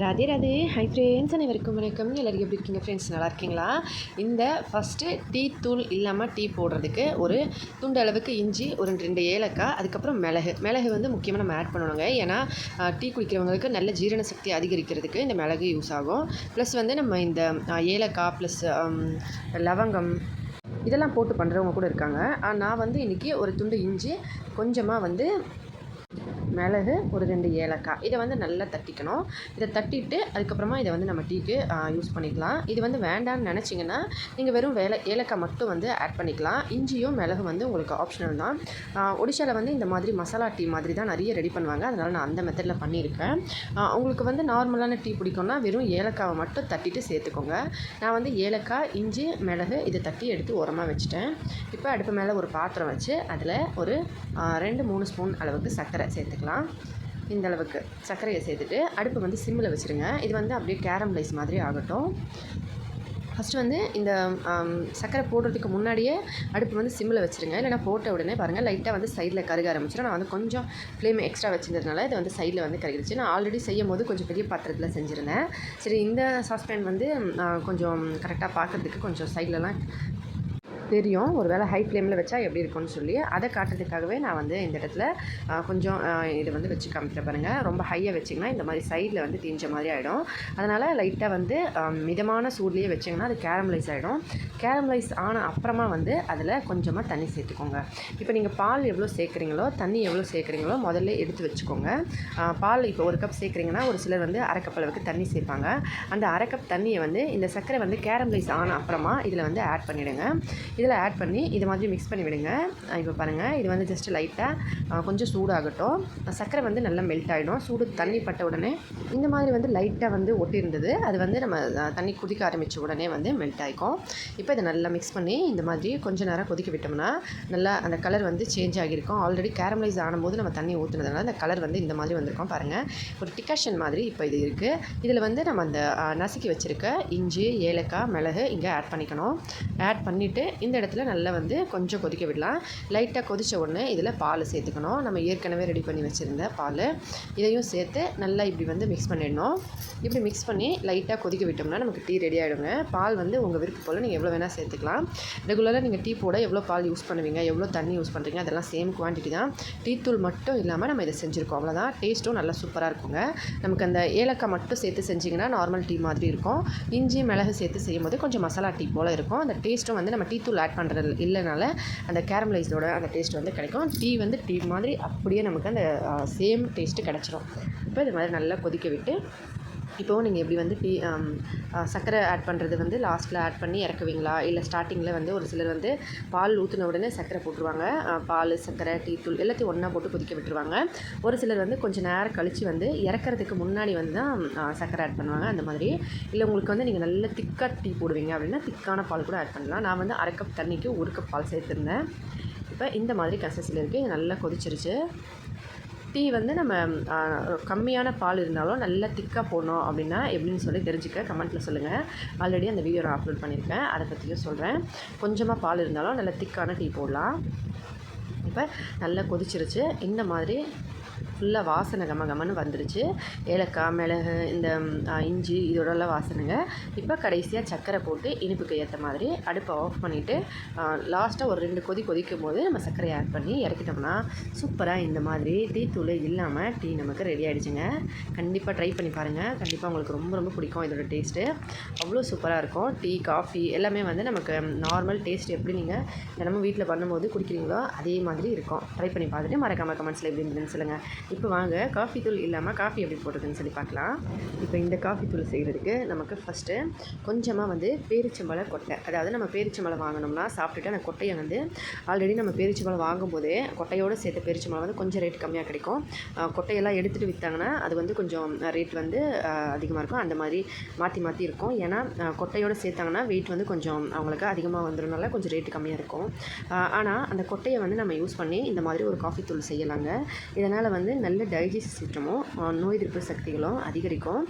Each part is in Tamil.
ராதே ராதே. ஹை ஃப்ரெண்ட்ஸ் அனைவருக்கும் வணக்கம். எல்லோரும் எப்படி இருக்கீங்க ஃப்ரெண்ட்ஸ் நல்லா இருக்கீங்களா? இந்த ஃபஸ்ட்டு டீ தூள் இல்லாமல் டீ போடுறதுக்கு ஒரு துண்டு அளவுக்கு இஞ்சி ஒரு ரெண்டு ஏலக்காய் அதுக்கப்புறம் மிளகு. மிளகு வந்து முக்கியமாக நம்ம ஆட் பண்ணணுங்க. ஏன்னா டீ குடிக்கிறவங்களுக்கு நல்ல ஜீரண சக்தி அதிகரிக்கிறதுக்கு இந்த மிளகு யூஸ் ஆகும். ப்ளஸ் வந்து நம்ம இந்த ஏலக்காய் ப்ளஸ் லவங்கம் இதெல்லாம் போட்டு பண்ணுறவங்க கூட இருக்காங்க. நான் வந்து இன்றைக்கி ஒரு துண்டு இஞ்சி கொஞ்சமாக வந்து மிளகு ஒரு ரெண்டு ஏலக்காய். இதை வந்து நல்லா தட்டிக்கணும். இதை தட்டிட்டு அதுக்கப்புறமா இதை வந்து நம்ம டீக்கு யூஸ் பண்ணிக்கலாம். இது வந்து வேண்டாம்னு நினச்சிங்கன்னா நீங்கள் வெறும் வேலை ஏலக்காய் மட்டும் வந்து ஆட் பண்ணிக்கலாம். இஞ்சியும் மிளகு வந்து உங்களுக்கு ஆப்ஷனல் தான். ஒடிஷாவில் வந்து இந்த மாதிரி மசாலா டீ மாதிரி தான் நிறைய ரெடி பண்ணுவாங்க. அதனால் நான் அந்த மெத்தடில் பண்ணியிருக்கேன். உங்களுக்கு வந்து நார்மலான டீ பிடிக்கும்னா வெறும் ஏலக்காவை மட்டும் தட்டிட்டு சேர்த்துக்கோங்க. நான் வந்து ஏலக்காய் இஞ்சி மிளகு இதை தட்டி எடுத்து உரமாக வச்சுட்டேன். இப்போ அடுப்பு மேலே ஒரு பாத்திரம் வச்சு அதில் ஒரு ரெண்டு மூணு ஸ்பூன் அளவுக்கு சர்க்கரை சேர்த்துக்கலாம். இந்த அளவுக்கு சர்க்கரையை சேர்த்துட்டு அடுப்பை வந்து சிம்மில் வச்சுருங்க. இது வந்து அப்படியே கேரமலைஸ் மாதிரி ஆகட்டும். ஃபஸ்ட்டு வந்து இந்த சர்க்கரை போடுறதுக்கு முன்னாடியே அடுப்பு வந்து சிம்மில் வச்சுருங்க. இல்லைனா போட்ட உடனே பாருங்கள் லைட்டாக வந்து சைடில் கருக ஆரம்பிச்சிடும். நான் வந்து கொஞ்சம் ஃப்ளேம் எக்ஸ்ட்ரா வச்சிருந்ததுனால இது வந்து சைடில் வந்து கருகிடுச்சு. நான் ஆல்ரெடி செய்யும் போது கொஞ்சம் பெரிய பாத்திரத்தில் செஞ்சுருந்தேன். சரி இந்த சாஸ்பேன் வந்து கொஞ்சம் கரெக்டாக பார்க்கறதுக்கு கொஞ்சம் சைட்லலாம் தெரியும். ஒரு வேளை ஹை ஃப்ளேமில் வச்சா எப்படி இருக்கும்னு சொல்லி. அதை காட்டுறதுக்காகவே நான் வந்து இந்த இடத்துல கொஞ்சம் இதை இது வந்து வச்சு காமிக்கிற பாருங்கள் ரொம்ப ஹையாக வச்சிங்கன்னா இந்த மாதிரி சைடில் வந்து தீஞ்ச மாதிரி ஆகிடும் அதனால் லைட்டாக வந்து மிதமான சூட்லேயே வச்சிங்கன்னா அது கேரமலைஸ் ஆகிடும் கேரமலைஸ் ஆன அப்புறமா வந்து அதில் கொஞ்சமாக தண்ணி சேர்த்துக்கோங்க. இப்போ நீங்கள் பால் எவ்வளோ சேர்க்குறீங்களோ தண்ணி எவ்வளோ சேர்க்குறீங்களோ முதல்ல எடுத்து வச்சுக்கோங்க. பால் இப்போ ஒரு கப் சேர்க்குறீங்கன்னா ஒரு சிலர் வந்து அரை கப் அளவுக்கு தண்ணி சேர்ப்பாங்க. அந்த அரை கப் தண்ணியை வந்து இந்த சர்க்கரை வந்து கேரமலைஸ் ஆன அப்புறமா இதில் வந்து ஆட் பண்ணிவிடுங்க இதில் ஆட் பண்ணி இது மாதிரி மிக்ஸ் பண்ணி விடுங்க. இப்போ பாருங்கள் இது வந்து ஜஸ்ட் லைட்டாக கொஞ்சம் சூடாகட்டும். சர்க்கரை வந்து நல்லா மெல்ட் ஆகிடும் சூடு தண்ணி பட்ட உடனே இந்த மாதிரி வந்து லைட்டாக வந்து ஒட்டியிருந்தது. அது வந்து நம்ம தண்ணி கொதிக்க ஆரம்பித்த உடனே வந்து மெல்ட் ஆகிக்கும் இப்போ இதை நல்லா மிக்ஸ் பண்ணி இந்த மாதிரி கொஞ்ச நேரம் கொதிக்க விட்டோம்னா நல்லா அந்த கலர் வந்து சேஞ்ச் ஆகியிருக்கும். ஆல்ரெடி கேரமலைஸ் ஆனும்போது நம்ம தண்ணி ஊற்றுனதுனால அந்த கலர் வந்து இந்த மாதிரி வந்திருக்கும் பாருங்கள் ஒரு டிகாஷன் மாதிரி இப்போ இது இருக்குது இதில் வந்து நம்ம அந்த நசுக்கி வச்சுருக்க இஞ்சி ஏலக்காய் மிளகு இங்கே ஆட் பண்ணிக்கணும். ஆட் பண்ணிவிட்டு இந்த இடத்துல நல்லா வந்து கொஞ்சம் கொதிக்க விடலாம். லைட்டாக கொதித்த உடனே இதில் பால் சேர்த்துக்கணும். நம்ம ஏற்கனவே ரெடி பண்ணி வச்சுருந்த பால். இதையும் சேர்த்து நல்லா இப்படி வந்து மிக்ஸ் பண்ணிடணும். இப்படி மிக்ஸ் பண்ணி லைட்டாக கொதிக்க விட்டோம்னா நமக்கு டீ ரெடி ஆகிடுங்க பால் வந்து உங்கள் விருப்பம் போல் நீங்கள் எவ்வளோ வேணால் சேர்த்துக்கலாம். ரெகுலராக நீங்கள் டீ போட எவ்வளோ பால் யூஸ் பண்ணுவீங்க எவ்வளோ தண்ணி யூஸ் பண்ணுறீங்க அதெல்லாம் சேம் குவான்டிட்டி தான். டீ தூள் மட்டும் இல்லாமல் நம்ம இதை செஞ்சுருக்கோம். அவ்வளோதான் டேஸ்ட்டும் நல்லா சூப்பராக இருக்குங்க. நமக்கு அந்த ஏலக்காய் மட்டும் சேர்த்து செஞ்சிங்கன்னா நார்மல் டீ மாதிரி இருக்கும். இஞ்சி மிளகு சேர்த்து செய்யும்போது கொஞ்சம் மசாலா டீ போல் இருக்கும். அந்த டேஸ்ட்டும் வந்து நம்ம டீ தூள் ஆட் பண்ணுறது இல்லைனால அந்த கேரமலைஸோட அந்த டேஸ்ட் வந்து கிடைக்கும். டீ வந்து டீ மாதிரி அப்படியே நமக்கு அந்த சேம் டேஸ்ட்டு கிடச்சிரும். இப்போ இது மாதிரி நல்லா கொதிக்க விட்டு இப்போது நீங்கள் எப்படி வந்து டீ um, uh, சர்க்கரை ஆட் பண்ணுறது வந்து லாஸ்ட்டில் ஆட் பண்ணி இறக்குவீங்களா? இல்லை ஸ்டார்டிங்கில் வந்து ஒரு சிலர் வந்து பால் ஊற்றின உடனே சர்க்கரை போட்டுருவாங்க. பால் சர்க்கரை டீ தூள் எல்லாத்தையும் ஒன்றா போட்டு கொதிக்க விட்டுருவாங்க. ஒரு சிலர் வந்து கொஞ்சம் நேரம் கழித்து வந்து இறக்கறதுக்கு முன்னாடி வந்து தான் um, uh, சர்க்கரை ஆட் பண்ணுவாங்க. அந்த மாதிரி. இல்லை உங்களுக்கு வந்து நீங்கள் நல்ல திக்காக டீ போடுவீங்க அப்படின்னா திக்கான பால் கூட ஆட் பண்ணலாம். நான் வந்து அரை கப் தண்ணிக்கு ஒரு கப் பால் சேர்த்துருந்தேன். இப்போ இந்த மாதிரி கன்சிஸ்டில் இருக்குது நல்லா கொதிச்சிருச்சு. டீ வந்து நம்ம கம்மியான பால் இருந்தாலும் நல்லா திக்காக போடணும் அப்படின்னா எப்படின்னு சொல்லி தெரிஞ்சுக்க கமெண்ட்டில் சொல்லுங்கள் ஆல்ரெடி அந்த வீடியோ நான் அப்லோட் பண்ணியிருக்கேன். அதை பற்றியும் சொல்கிறேன் கொஞ்சமாக பால் இருந்தாலும் நல்லா திக்கான டீ போடலாம். இப்போ நல்லா கொதிச்சிருச்சு. இந்த மாதிரி ஃபுல்லாக வாசனை கம கமன்னு வந்துருச்சு. ஏலக்காய் மிளகு இந்த இஞ்சி இதோடலாம் வாசனைங்க. இப்போ கடைசியாக சர்க்கரை போட்டு இனிப்புக்கு ஏற்ற மாதிரி அடுப்பை ஆஃப் பண்ணிவிட்டு லாஸ்ட்டாக ஒரு ரெண்டு கொதி கொதிக்கும் போது நம்ம சர்க்கரையை ஆட் பண்ணி இறக்கிட்டோம்னா சூப்பராக இந்த மாதிரி டீ தூள் இல்லாமல் டீ நமக்கு ரெடி ஆகிடுச்சுங்க கண்டிப்பாக ட்ரை பண்ணி பாருங்கள் கண்டிப்பாக உங்களுக்கு ரொம்ப ரொம்ப பிடிக்கும் இதோட டேஸ்ட்டு அவ்வளோ சூப்பராக இருக்கும். டீ காஃபி எல்லாமே வந்து நமக்கு நார்மல் டேஸ்ட் எப்படி நீங்கள் தினமும் வீட்டில் பண்ணும்போது குடிக்கிறீங்களோ அதே மாதிரி இருக்கும். ட்ரை பண்ணி பார்த்துட்டு மறக்காமல் கமெண்ட்ஸில் எப்படி இருந்துன்னு சொல்லுங்கள் இப்போ வாங்க காஃபி தூள் இல்லாமல் காஃபி எப்படி போடுறதுன்னு சொல்லி பார்க்கலாம். இப்போ இந்த காஃபி தூள் செய்கிறதுக்கு நமக்கு ஃபஸ்ட்டு கொஞ்சமாக வந்து பேரிச்சம்பழ கொட்டை. அதாவது நம்ம பேரிச்சம்பழம் வாங்கினோம்னா சாப்பிட்டுட்டு அந்த கொட்டையை வந்து ஆல்ரெடி நம்ம பேரிச்சம்பழம் வாங்கும்போதே கொட்டையோடு சேர்த்த பேரிச்சம்பழம் வந்து கொஞ்சம் ரேட் கம்மியாக கிடைக்கும். கொட்டையெல்லாம் எடுத்துகிட்டு விற்றாங்கன்னா அது வந்து கொஞ்சம் ரேட் வந்து அதிகமாக இருக்கும். அந்த மாதிரி மாற்றி மாற்றி இருக்கும். ஏன்னா கொட்டையோடு சேர்த்தாங்கன்னா வெயிட் வந்து கொஞ்சம் அவங்களுக்கு அதிகமாக வந்துடும்னால கொஞ்சம் ரேட்டு கம்மியாக இருக்கும். ஆனால் அந்த கொட்டையை வந்து நம்ம யூஸ் யூஸ் பண்ணி இந்த மாதிரி ஒரு காஃபி தூள் செய்யலாங்க. இதனால் வந்து நல்ல டைஜஸ்ட் சிஸ்டமும் நோய் எதிர்ப்பு சக்திகளும் அதிகரிக்கும்.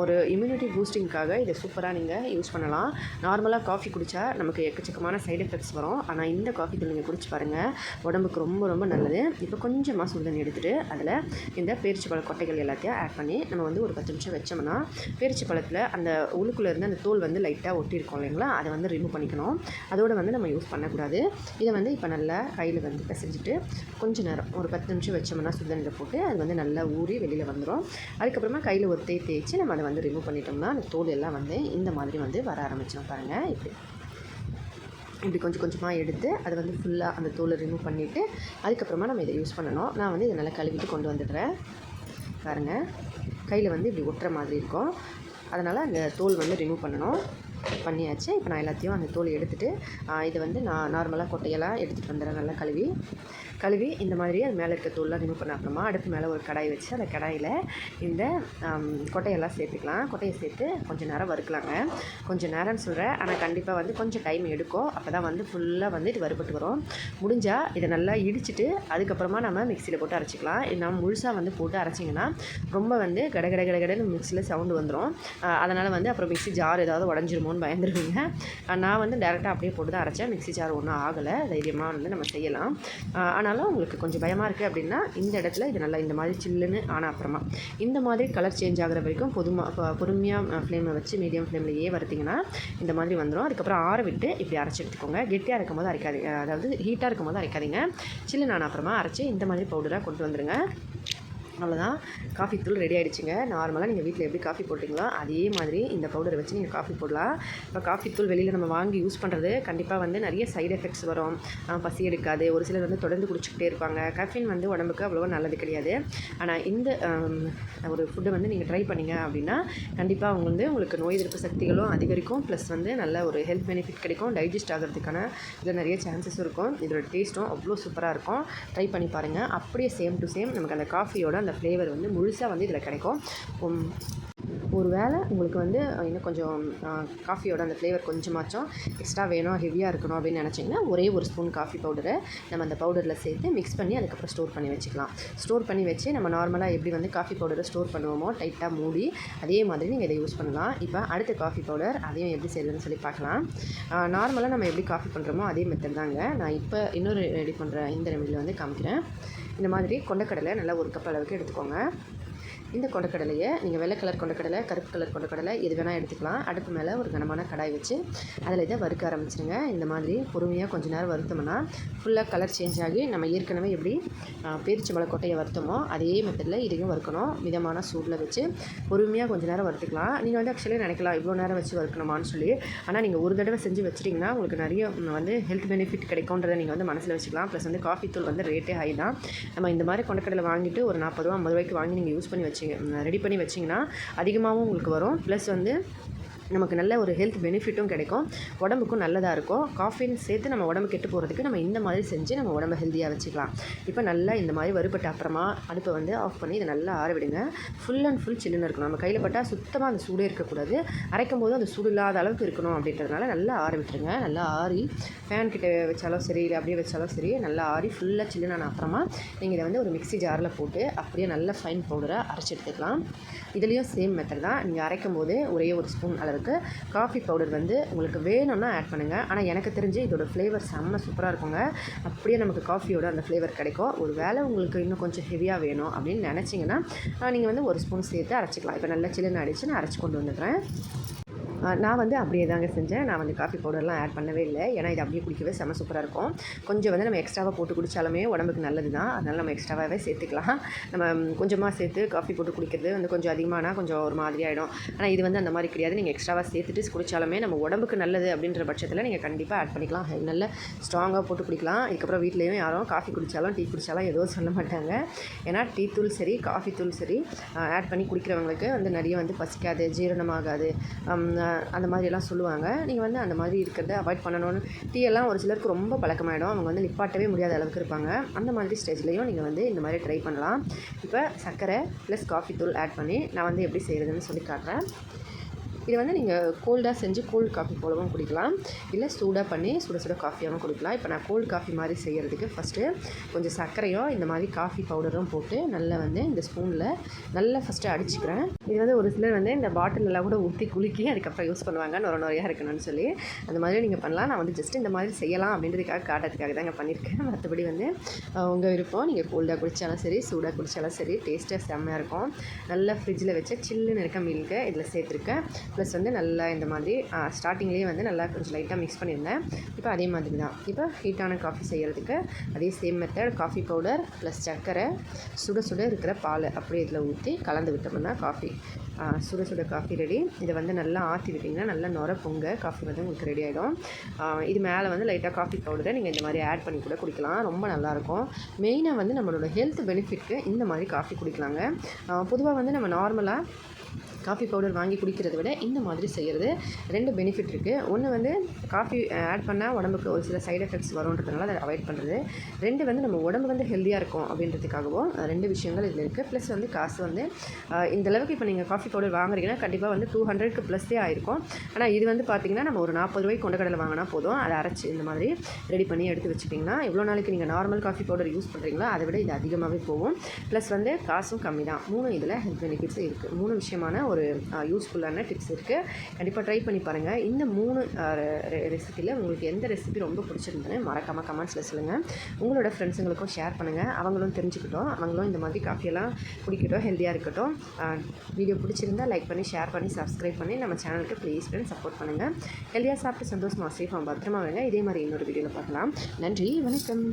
ஒரு இம்யூனிட்டி பூஸ்டிங்க்காக இதை சூப்பராக நீங்கள் யூஸ் பண்ணலாம். நார்மலாக காஃபி குடித்தா நமக்கு எக்கச்சக்கமான சைடு எஃபெக்ட்ஸ் வரும். ஆனால் இந்த காஃபி தூள் நீங்கள் குடிச்சு பாருங்கள் உடம்புக்கு ரொம்ப ரொம்ப நல்லது. இப்போ கொஞ்சமாக சுடுதண்ணி எடுத்துகிட்டு அதில் இந்த பேரிச்சி பழ கொட்டைகள் எல்லாத்தையும் ஆட் பண்ணி நம்ம வந்து ஒரு பத்து நிமிஷம் வச்சோம்னா பேரிச்சி பழத்தில் அந்த உளுக்குள்ளேருந்து அந்த தோல் வந்து லைட்டாக ஒட்டியிருக்கோம் இல்லைங்களா? அதை வந்து ரிமூவ் பண்ணிக்கணும். அதோடு வந்து நம்ம யூஸ் பண்ணக்கூடாது. இதை வந்து இப்போ நல்லா கையில் வந்து பிசைஞ்சிட்டு கொஞ்ச நேரம் ஒரு பத்து நிமிஷம் வச்சோம்னா சுடுதண்ணியில் போட்டு அது வந்து நல்லா ஊறி வெளியில் வந்துடும் அதுக்கப்புறமா கையில் ஒரு தேய் தேய்ச்சி நம்ம அதை வந்து ரிமூவ் பண்ணிட்டோம்னா அந்த தோல் எல்லாம் வந்து இந்த மாதிரி வந்து வர ஆரம்பிச்சிடும் பாருங்கள் இப்படி. இப்படி கொஞ்சம் கொஞ்சமாக எடுத்து அதை வந்து ஃபுல்லாக அந்த தோலை ரிமூவ் பண்ணிவிட்டு அதுக்கப்புறமா நம்ம இதை யூஸ் பண்ணணும். நான் வந்து இதை நல்லா கழுவிட்டு கொண்டு வந்துடுறேன். பாருங்கள் கையில் வந்து இப்படி ஒட்டுற மாதிரி இருக்கும். அதனால் அந்த தோல் வந்து ரிமூவ் பண்ணணும். பண்ணியாச்சு. இப்போ நான் எல்லாத்தையும் அந்த தோல் எடுத்துகிட்டு இதை வந்து நான் நார்மலாக கொட்டையெல்லாம் எடுத்துகிட்டு வந்துடுறேன். நல்லா கழுவி. கழுவி இந்த மாதிரி அது மேலே இருக்க தோல்லாம் ரிமூவ் பண்ண அப்புறமா அடுப்பு மேலே ஒரு கடாய் வச்சு அந்த கடாயில் இந்த கொட்டையெல்லாம் சேர்த்துக்கலாம். கொட்டையை சேர்த்து கொஞ்சம் நேரம் வறுக்கலாங்க. கொஞ்சம் நேரம்னு சொல்கிறேன் ஆனால் கண்டிப்பாக வந்து கொஞ்சம் டைம் எடுக்கும். அப்போ தான் வந்து ஃபுல்லாக வந்து இது வறுபட்டு வரும். முடிஞ்சால் இதை நல்லா இடிச்சிட்டு அதுக்கப்புறமா நம்ம மிக்சியில் போட்டு அரைச்சிக்கலாம். நம்ம முழுசாக வந்து போட்டு அரைச்சிங்கன்னா ரொம்ப வந்து கட கட கட கடன்னு மிக்சியில் சவுண்டு வந்துடும் அதனால் வந்து அப்புறம் மிக்சி ஜார் ஏதாவது உடஞ்சிருமோ உடஞ்சிருமோன்னு பயந்துருவீங்க. நான் வந்து டேரெக்டாக அப்படியே போட்டு தான் அரைச்சேன். மிக்சி ஜார் ஒன்றும் ஆகலை. தைரியமாக வந்து நம்ம செய்யலாம். ஆனாலும் உங்களுக்கு கொஞ்சம் பயமாக இருக்குது அப்படின்னா இந்த இடத்துல இது நல்லா இந்த மாதிரி சில்லுன்னு ஆனால் அப்புறமா இந்த மாதிரி கலர் சேஞ்ச் ஆகிற வரைக்கும் பொதுமா பொறுமையாக ஃப்ளேமில் வச்சு மீடியம் ஃப்ளேம்லேயே வறுத்திங்கன்னா இந்த மாதிரி வந்துடும் அதுக்கப்புறம் ஆற விட்டு இப்படி அரைச்சி எடுத்துக்கோங்க. கெட்டியாக இருக்கும் போது அரைக்காதீங்க. அதாவது ஹீட்டாக இருக்கும் போது அரைக்காதீங்க. சில்லுன்னு நான் அப்புறமா அரைச்சி இந்த மாதிரி பவுடராக கொண்டு வந்துடுங்க அவ்வளோதான் காஃபி தூள் ரெடி ஆகிடுச்சிங்க நார்மலாக நீங்கள் வீட்டில் எப்படி காஃபி போட்டிங்களோ அதே மாதிரி இந்த பவுடரை வச்சு நீங்கள் காஃபி போடலாம். இப்போ காஃபி தூள் வெளியில் நம்ம வாங்கி யூஸ் பண்ணுறது கண்டிப்பாக வந்து நிறைய சைடு எஃபெக்ட்ஸ் வரும். பசி எடுக்காது. ஒரு சிலர் வந்து தொடர்ந்து குடிச்சிக்கிட்டே இருப்பாங்க. கஃபின் வந்து உடம்புக்கு அவ்வளோவா நல்லது கிடையாது. ஆனால் இந்த ஒரு ஃபுட்டை வந்து நீங்கள் ட்ரை பண்ணிங்க அப்படின்னா கண்டிப்பாக அவங்க வந்து உங்களுக்கு நோய் எதிர்ப்பு சக்திகளும் அதிகரிக்கும். ப்ளஸ் வந்து நல்ல ஒரு ஹெல்த் பெனிஃபிட் கிடைக்கும். டைஜஸ்ட் ஆகிறதுக்கான இதில் நிறைய சான்சஸ் இருக்கும். இதோட டேஸ்ட்டும் அவ்வளோ சூப்பராக இருக்கும். ட்ரை பண்ணி பாருங்கள் அப்படியே சேம் டு சேம் நமக்கு அந்த காஃபியோட அந்த அந்த ஃப்ளேவர் வந்து முழுசாக வந்து இதில் கிடைக்கும். ஒரு வேளை உங்களுக்கு வந்து இன்னும் கொஞ்சம் காஃபியோட அந்த ஃப்ளேவர் கொஞ்சமாச்சும் எக்ஸ்ட்ரா வேணும் ஹெவியாக இருக்கணும் அப்படின்னு நினச்சிங்கன்னா ஒரே ஒரு ஸ்பூன் காஃபி பவுடரை நம்ம அந்த பவுடரில் சேர்த்து மிக்ஸ் பண்ணி அதுக்கப்புறம் ஸ்டோர் பண்ணி வச்சுக்கலாம். ஸ்டோர் பண்ணி வச்சு நம்ம நார்மலாக எப்படி வந்து காஃபி பவுடரை ஸ்டோர் பண்ணுவோமோ டைட்டாக மூடி அதே மாதிரி நீங்கள் இதை யூஸ் பண்ணலாம். இப்போ அடுத்த காஃபி பவுடர் அதையும் எப்படி செய்யுதுன்னு சொல்லி பார்க்கலாம். நார்மலாக நம்ம எப்படி காஃபி பண்ணுறோமோ அதே மெத்தட் தாங்க. நான் இப்போ இன்னொரு ரெடி பண்ணுற இந்த ரெமிடியில் வந்து காமிக்கிறேன். இந்த மாதிரி கொண்டக்கடலை நல்லா ஒரு கப் அளவுக்கு எடுத்துக்கோங்க. இந்த கொண்டக்கடலையை நீங்கள் வெள்ளை கலர் கொண்டக்கடலை கருப்பு கலர் கொண்டக்கடலை எது வேணால் எடுத்துக்கலாம். அடுப்பு மேலே ஒரு கனமான கடாய் வச்சு அதில் இதை வறுக்க ஆரம்பிச்சிருங்க. இந்த மாதிரி பொறுமையாக கொஞ்சம் நேரம் வறுத்தோம்னா ஃபுல்லாக கலர் சேஞ்ச் ஆகி நம்ம ஏற்கனவே எப்படி பேரிச்சி கொட்டையை வறுத்தோமோ அதே மெத்தடில் இதையும் வறுக்கணும். மிதமான சூடில் வச்சு பொறுமையாக கொஞ்சம் நேரம் வறுத்துக்கலாம். நீங்கள் வந்து ஆக்சுவலி நினைக்கலாம் இவ்வளோ நேரம் வச்சு வறுக்கணுமான்னு சொல்லி. ஆனால் நீங்கள் ஒரு தடவை செஞ்சு வச்சிட்டிங்கன்னா உங்களுக்கு நிறைய வந்து ஹெல்த் பெனிஃபிட் கிடைக்கும்ன்றதை நீங்கள் வந்து மனசில் வச்சுக்கலாம். ப்ளஸ் வந்து காஃபி தூள் வந்து ரேட்டே ஹை தான். நம்ம இந்த மாதிரி கொண்டக்கடலை வாங்கிட்டு ஒரு நாற்பது ரூபா ஐம்பது ரூபாய்க்கு வாங்கி நீங்கள் யூஸ் பண்ணி வச்சு வச்சிங்க ரெடி பண்ணி வச்சிங்கன்னா அதிகமாகவும் உங்களுக்கு வரும். ப்ளஸ் வந்து நமக்கு நல்ல ஒரு ஹெல்த் பெனிஃபிட்டும் கிடைக்கும். உடம்புக்கும் நல்லதாக இருக்கும். காஃபின்னு சேர்த்து நம்ம உடம்பு கெட்டு போகிறதுக்கு நம்ம இந்த மாதிரி செஞ்சு நம்ம உடம்பை ஹெல்த்தியாக வச்சுக்கலாம். இப்போ நல்லா இந்த மாதிரி வறுபட்ட அப்புறமா அடுப்பை வந்து ஆஃப் பண்ணி இதை நல்லா ஆறவிடுங்க ஃபுல் அண்ட் ஃபுல் சில்லுன்னு இருக்கணும். நம்ம கையில் பட்டால் சுத்தமாக அந்த சூடே இருக்கக்கூடாது. அரைக்கும் போது அந்த சூடு இல்லாத அளவுக்கு இருக்கணும் அப்படின்றதுனால நல்லா ஆற விட்டுருங்க. நல்லா ஆறி ஃபேன் கிட்ட வச்சாலும் சரி இல்லை அப்படியே வச்சாலும் சரி நல்லா ஆறி ஃபுல்லாக சில்லுனான அப்புறமா நீங்கள் இதை வந்து ஒரு மிக்சி ஜாரில் போட்டு அப்படியே நல்லா ஃபைன் பவுடரை அரைச்சி எடுத்துக்கலாம். இதுலேயும் சேம் மெத்தட் தான். நீங்கள் அரைக்கும் போது ஒரே ஒரு ஸ்பூன் உங்களுக்கு காஃபி பவுடர் வந்து உங்களுக்கு வேணும்னா ஆட் பண்ணுங்கள் ஆனால் எனக்கு தெரிஞ்சு இதோட ஃப்ளேவர் செம்ம சூப்பராக இருக்குங்க. அப்படியே நமக்கு காஃபியோட அந்த ஃப்ளேவர் கிடைக்கும். ஒரு வேளை உங்களுக்கு இன்னும் கொஞ்சம் ஹெவியாக வேணும் அப்படின்னு நினச்சிங்கன்னா நீங்கள் வந்து ஒரு ஸ்பூன் சேர்த்து அரைச்சிக்கலாம். இப்போ நல்லா சில்லுன்னு அடித்து நான் அரைச்சி கொண்டு வந்துடுறேன். நான் வந்து அப்படியே தாங்க செஞ்சேன். நான் வந்து காஃபி பவுடர்லாம் ஆட் பண்ணவே இல்லை. ஏன்னா இது அப்படியே குடிக்கவே செம சூப்பராக இருக்கும். கொஞ்சம் வந்து நம்ம எக்ஸ்ட்ராவாக போட்டு குடித்தாலுமே உடம்புக்கு நல்லது தான் அதனால் நம்ம எக்ஸ்ட்ராவாகவே சேர்த்துக்கலாம். நம்ம கொஞ்சமாக சேர்த்து காஃபி போட்டு குடிக்கிறது வந்து கொஞ்சம் அதிகமானால் கொஞ்சம் ஒரு மாதிரி ஆகிடும் ஆனால் இது வந்து அந்த மாதிரி கிடையாது. நீங்கள் எக்ஸ்ட்ராவாக சேர்த்துட்டு குடித்தாலுமே நம்ம உடம்புக்கு நல்லது அப்படின்ற பட்சத்தில் நீங்கள் கண்டிப்பாக ஆட் பண்ணிக்கலாம். நல்ல ஸ்ட்ராங்காக போட்டு குடிக்கலாம். இதுக்கப்புறம் வீட்லேயும் யாரும் காஃபி குடித்தாலும் டீ குடித்தாலும் எதுவும் சொல்ல மாட்டாங்க. ஏன்னா டீ தூள் சரி காஃபி தூள் சரி ஆட் பண்ணி குடிக்கிறவங்களுக்கு வந்து நிறைய வந்து பசிக்காது ஜீரணமாகாது. அந்த மாதிரியெல்லாம் சொல்லுவாங்க. நீங்கள் வந்து அந்த மாதிரி இருக்கிறத அவாய்ட் பண்ணணும்னு டீயெல்லாம் ஒரு சிலருக்கு ரொம்ப பழக்கமாயிடும். அவங்க வந்து நிப்பாட்டவே முடியாத அளவுக்கு இருப்பாங்க. அந்த மாதிரி ஸ்டேஜ்லேயும் நீங்கள் வந்து இந்த மாதிரி ட்ரை பண்ணலாம். இப்போ சர்க்கரை ப்ளஸ் காஃபி தூள் ஆட் பண்ணி நான் வந்து எப்படி செய்கிறதுன்னு சொல்லி காட்டுறேன். இது வந்து நீங்கள் கோல்டாக செஞ்சு கோல்டு காஃபி போலவும் குடிக்கலாம். இல்லை சூடாக பண்ணி சுட சுட காஃபியாகவும் குடிக்கலாம். இப்போ நான் கோல்டு காஃபி மாதிரி செய்கிறதுக்கு ஃபஸ்ட்டு கொஞ்சம் சர்க்கரையும் இந்த மாதிரி காஃபி பவுடரும் போட்டு நல்லா வந்து இந்த ஸ்பூனில் நல்லா ஃபஸ்ட்டு அடிச்சுக்கிறேன். இது வந்து ஒரு சிலர் வந்து இந்த பாட்டிலெல்லாம் கூட ஊற்றி குலுக்கி அதுக்கப்புறம் யூஸ் பண்ணுவாங்க. நொர நுறையாக இருக்கணும்னு சொல்லி. அந்த மாதிரி நீங்கள் பண்ணலாம். நான் வந்து ஜஸ்ட் இந்த மாதிரி செய்யலாம் அப்படின்றதுக்காக காட்டுறதுக்காக தாங்க பண்ணியிருக்கேன். மற்றபடி வந்து உங்கள் விருப்பம். நீங்கள் கோல்டாக குடித்தாலும் சரி சூடாக குடித்தாலும் சரி டேஸ்ட்டாக செம்மையாக இருக்கும். நல்லா ஃப்ரிட்ஜில் வச்ச சில்லுன்னு இருக்க மில்க்கு இதில் சேர்த்துருக்கேன். ப்ளஸ் வந்து நல்லா இந்த மாதிரி ஸ்டார்டிங்லேயே வந்து நல்லா கொஞ்சம் லைட்டாக மிக்ஸ் பண்ணியிருந்தேன். இப்போ அதே மாதிரி தான். இப்போ ஹீட்டான காஃபி செய்கிறதுக்கு அதே same method coffee powder plus சர்க்கரை சுட சுட இருக்கிற பால் அப்படியே இதில் ஊற்றி கலந்து விட்டோம்னா காஃபி சுட சுட காஃபி ரெடி இதை வந்து நல்லா ஆற்றி விட்டிங்கன்னா நல்லா நுர பொங்க காஃபி வந்து உங்களுக்கு ரெடி ஆகிடும் இது மேலே வந்து லைட்டாக காஃபி பவுடரை நீங்கள் இந்த மாதிரி ஆட் பண்ணி கூட குடிக்கலாம். ரொம்ப நல்லாயிருக்கும் மெயினாக வந்து நம்மளோட ஹெல்த் பெனிஃபிட்க்கு இந்த மாதிரி காஃபி குடிக்கலாங்க. பொதுவாக வந்து நம்ம நார்மலாக காஃபி பவுடர் வாங்கி குடிக்கிறத விட இந்த மாதிரி செய்கிறது ரெண்டு பெனிஃபிட் இருக்குது ஒன்று வந்து காஃபி ஆட் பண்ணால் உடம்புக்கு ஒரு சில சைடு எஃபெக்ட்ஸ் வரும்ன்றதுனால அதை அவாய்ட் பண்ணுறது ரெண்டு வந்து நம்ம உடம்பு வந்து ஹெல்த்தியாக இருக்கும் அப்படின்றதுக்காகவும் ரெண்டு விஷயங்கள் இதில் இருக்குது ப்ளஸ் வந்து காசு வந்து இந்த அளவுக்கு இப்போ நீங்கள் காஃபி பவுடர் வாங்குறீங்கன்னா கண்டிப்பாக வந்து டூ ஹண்ட்ரட்க்கு ப்ளஸ்ஸே ஆயிருக்கும். ஆனால் இது வந்து பார்த்திங்கன்னா நம்ம ஒரு நாற்பது ரூபாய்க்கு கொண்டக்கடலை வாங்கினா போதும். அதை அரைச்சி இந்த மாதிரி ரெடி பண்ணி எடுத்து வச்சுட்டிங்கன்னா எவ்வளோ நாளைக்கு நீங்கள் நார்மல் காஃபி பவுடர் யூஸ் பண்ணுறீங்களோ அதை விட இது அதிகமாகவே போகும். ப்ளஸ் வந்து காசும் கம்மி தான் மூணு இதில் ஹெல்த் பெனிஃபிட்ஸ் இருக்குது மூணு விஷயமான ஒரு யூஸ்ஃபுல்லான டிப்ஸ் இருக்குது கண்டிப்பாக ட்ரை பண்ணி பாருங்கள் இந்த மூணு ரெசிப்பியில் உங்களுக்கு எந்த ரெசிபி ரொம்ப பிடிச்சிருந்ததுன்னு மறக்காமல் கமெண்ட்ஸில் சொல்லுங்கள் உங்களோட ஃப்ரெண்ட்ஸுங்களுக்கும் ஷேர் பண்ணுங்கள் அவங்களும் தெரிஞ்சுக்கிட்டோம். அவங்களும் இந்த மாதிரி காஃபியெல்லாம் குடிக்கட்டும் ஹெல்த்தியாக இருக்கட்டும். வீடியோ பிடிச்சிருந்தா லைக் பண்ணி ஷேர் பண்ணி சப்ஸ்கிரைப் பண்ணி நம்ம சேனலுக்கு ப்ளீஸ் பண்ணி சப்போர்ட் பண்ணுங்கள் ஹெல்த்தியாக சாப்பிட்டு சந்தோஷமாக சேஃபாக பத்திரமா வேங்க இதே மாதிரி இன்னொரு வீடியோவில் பார்க்கலாம். நன்றி வணக்கம்.